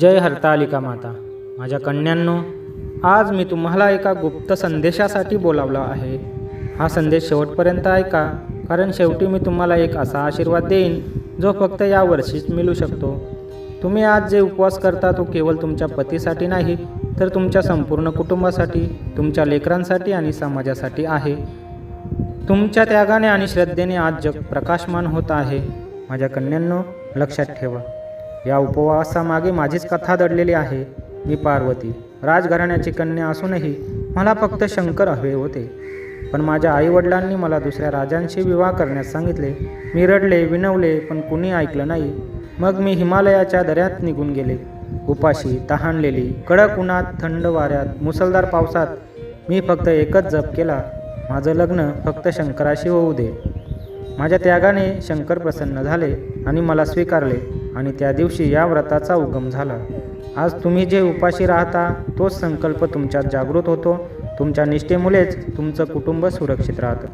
जय हरतालिका माता. माझ्या कन्यांनो आज मी तुम्हाला एका गुप्त संदेशासाठी बोलावला आहे. हा संदेश शेवटपर्यंत ऐका कारण शेवटी मी तुम्हाला एक असा आशीर्वाद देईन जो फक्त या वर्षीच मिळू शकतो. तुम्ही आज जे उपवास करता तो केवळ तुमच्या पतीसाठी नाही तर तुमच्या संपूर्ण कुटुंबासाठी तुमच्या लेकरांसाठी आणि समाजासाठी आहे. तुमच्या त्यागाने आणि श्रद्धेने आज जग प्रकाशमान होत आहे. माझ्या कन्यांनो लक्षात ठेवा. या उपवासामागे माझीच कथा दडलेली आहे. मी पार्वती राजघराण्याची कन्या असूनही मला फक्त शंकर हवे होते. पण माझ्या आईवडिलांनी मला दुसऱ्या राजांशी विवाह करण्यास सांगितले. मी रडले विनवले पण कुणी ऐकलं नाही. मग मी हिमालयाच्या दऱ्यात निघून गेले. उपाशी तहानलेली कडक उन्हात थंड वाऱ्यात मुसळधार पावसात मी फक्त एकच जप केला. माझं लग्न फक्त शंकराशी होऊ दे. माझ्या त्यागाने शंकर प्रसन्न झाले आणि मला स्वीकारले. आणि त्या दिवशी या व्रताचा उगम झाला. आज तुम्ही जे उपाशी राहता तोच संकल्प तुमच्यात जागृत होतो. तुमच्या निष्ठेमुळेच तुमचं कुटुंब सुरक्षित राहतं.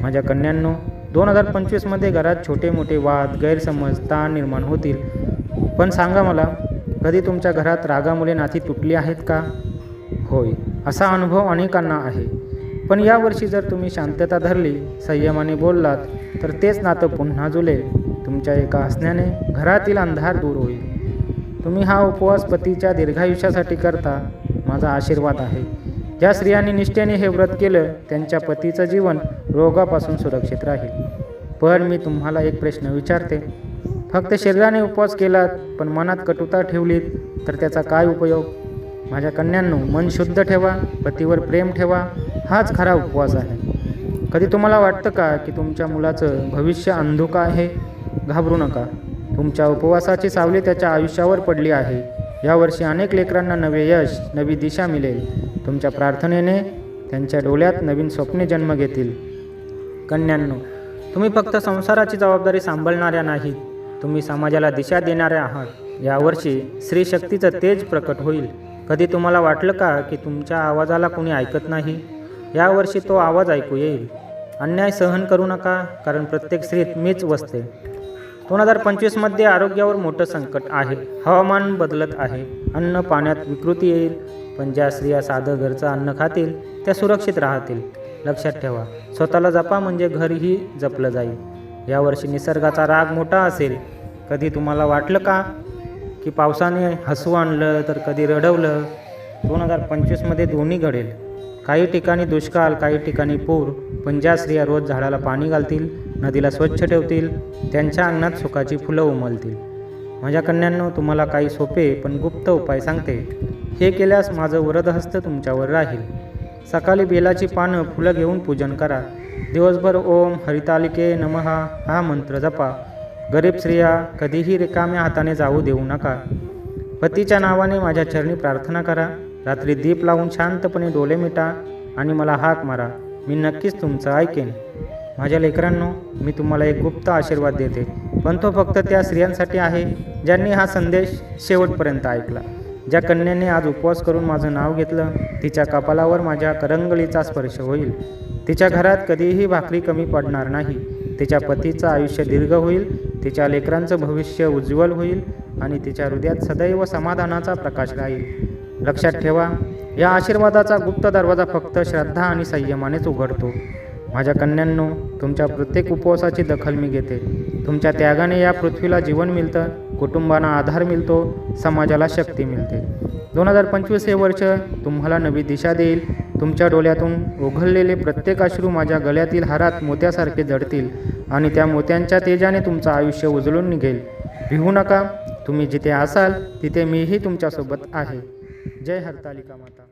माझ्या कन्यांनो दोन हजार पंचवीसमध्ये घरात छोटे मोठे वाद गैरसमज ताण निर्माण होतील. पण सांगा मला कधी तुमच्या घरात रागामुळे नाती तुटली आहेत का? होय असा अनुभव अनेकांना आहे. पण यावर्षी जर तुम्ही शांतता धरली संयमाने बोललात तर तेच नातं पुन्हा जुलेल. तुमच्या एका हसण्याने घरातील अंधार दूर होईल. तुम्ही हा उपवास पतीच्या दीर्घायुष्यासाठी करता माझा आशीर्वाद आहे. ज्या स्त्रियांनी निष्ठेने हे व्रत केलं त्यांच्या पतीचं जीवन रोगापासून सुरक्षित राहील. पण मी तुम्हाला एक प्रश्न विचारते. फक्त शरीराने उपवास केलात पण मनात कटुता ठेवलीत तर त्याचा काय उपयोग? माझ्या कन्यांनो मन शुद्ध ठेवा पतीवर प्रेम ठेवा हाच खरा उपवास आहे. कधी तुम्हाला वाटतं का की तुमच्या मुलाचं भविष्य अंधुका आहे? घाबरू नका. तुमच्या उपवासाची सावली त्याच्या आयुष्यावर पडली आहे. यावर्षी अनेक लेकरांना नवे यश नवी दिशा मिळेल. तुमच्या प्रार्थनेने त्यांच्या डोळ्यात नवीन स्वप्ने जन्म घेतील. कन्यांनो तुम्ही फक्त संसाराची जबाबदारी सांभाळणाऱ्या नाहीत. तुम्ही समाजाला दिशा देणाऱ्या आहात. यावर्षी स्त्री शक्तीचं तेज प्रकट होईल. कधी तुम्हाला वाटलं का की तुमच्या आवाजाला कोणी ऐकत नाही? यावर्षी तो आवाज ऐकू येईल. अन्याय सहन करू नका कारण प्रत्येक स्त्रीत मीच वसते. दोन हजार पंचवीसमध्ये आरोग्यावर मोठं संकट आहे. हवामान बदलत आहे. अन्न पाण्यात विकृती येईल. पण ज्या स्त्रिया साधं घरचं अन्न खातील त्या सुरक्षित राहतील. लक्षात ठेवा स्वतःला जपा म्हणजे घरही जपलं जाईल. यावर्षी निसर्गाचा राग मोठा असेल. कधी तुम्हाला वाटलं का की पावसाने हसू आणलं तर कधी रडवलं? दोन हजार पंचवीसमध्ये दोन्ही घडेल. काही ठिकाणी दुष्काळ काही ठिकाणी पूर. पण ज्या स्त्रिया रोज झाडाला पाणी घालतील नदीला स्वच्छ ठेवतील त्यांच्या अंगणात सुखाची फुलं उमलतील. माझ्या कन्यांनो तुम्हाला काही सोपे पण गुप्त उपाय सांगते. हे केल्यास माझं वरदहस्त तुमच्यावर राहील. सकाळी बेलाची पानं फुलं घेऊन पूजन करा. दिवसभर ओम हरितालिके नमहा हा मंत्र जपा. गरीब स्त्रिया कधीही रिकाम्या हाताने जाऊ देऊ नका. पतीच्या नावाने माझ्या चरणी प्रार्थना करा. रात्री दीप लावून शांतपणे डोले मिटा आणि मला हाक मारा. मी नक्कीच तुमचं ऐकेन. माझ्या लेकरांनो मी तुम्हाला एक गुप्त आशीर्वाद देते. पण तो फक्त त्या स्त्रियांसाठी आहे ज्यांनी हा संदेश शेवटपर्यंत ऐकला. ज्या कन्याने आज उपवास करून माझं नाव घेतलं तिच्या कपालावर माझ्या करंगळीचा स्पर्श होईल. तिच्या घरात कधीही भाकरी कमी पडणार नाही. तिच्या पतीचं आयुष्य दीर्घ होईल तिच्या लेकरांचं भविष्य उज्ज्वल होईल आणि तिच्या हृदयात सदैव समाधानाचा प्रकाश राहील. लक्षात ठेवा या आशीर्वादाचा गुप्त दरवाजा फक्त श्रद्धा आणि संयमानेच उघडतो. माझ्या कन्यांनो तुमच्या प्रत्येक उपवासाची दखल मी घेते. तुमच्या त्यागाने या पृथ्वीला जीवन मिळतं कुटुंबांना आधार मिळतो समाजाला शक्ती मिळते. दोन हजार पंचवीस हे वर्ष तुम्हाला नवी दिशा देईल. तुमच्या डोळ्यातून उघडलेले प्रत्येक अश्रू माझ्या गळ्यातील हारात मोत्यासारखे जडतील आणि त्या मोत्यांच्या तेजाने तुमचं आयुष्य उजळून निघेल. भिवू नका तुम्ही जिथे असाल तिथे मीही तुमच्यासोबत आहे. जय हरतालिका माता.